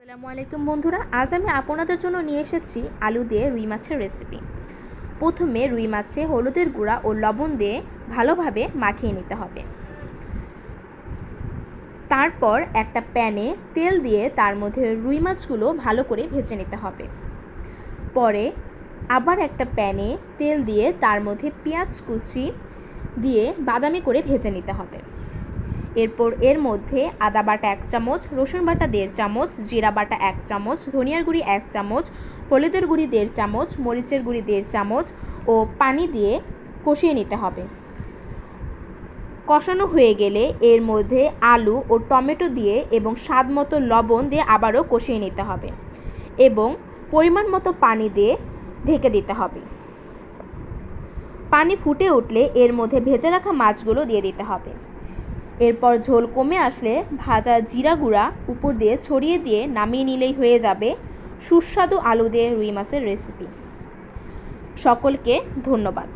আসসালামু আলাইকুম বন্ধুরা, আজ আমি আপনাদের জন্য নিয়ে এসেছি আলু দিয়ে রুই মাছের রেসিপি প্রথমে রুই মাছে হলুদের গুঁড়া ও লবণ দিয়ে ভালোভাবে মাখিয়ে নিতে হবে। তারপর একটা প্যানে তেল দিয়ে তার মধ্যে রুই মাছগুলো ভালো করে ভেজে নিতে হবে। পরে আবার একটা প্যানে তেল দিয়ে তার মধ্যে পেঁয়াজ কুচি দিয়ে বাদামি করে ভেজে নিতে হবে। এরপর এর মধ্যে আদা বাটা এক চামচ, রসুন বাটা দেড় চামচ, জিরা বাটা এক চামচ, ধনিয়ার গুঁড়ি এক চামচ, হলুদের গুঁড়ি দেড় চামচ, মরিচের গুঁড়ি দেড় চামচ ও পানি দিয়ে কষিয়ে নিতে হবে। কষানো হয়ে গেলে এর মধ্যে আলু ও টমেটো দিয়ে এবং স্বাদ মতো লবণ দিয়ে আবারও কষিয়ে নিতে হবে এবং পরিমাণ মতো পানি দিয়ে ঢেকে দিতে হবে। পানি ফুটে উঠলে এর মধ্যে ভেজে রাখা মাছগুলো দিয়ে দিতে হবে। এরপর ঝোল কমে আসলে ভাজা জিরা গুঁড়া উপর দিয়ে ছড়িয়ে দিয়ে নামিয়ে নিলেই হয়ে যাবে সুস্বাদু আলু দিয়ে রুই মাছের রেসিপি সকলকে ধন্যবাদ।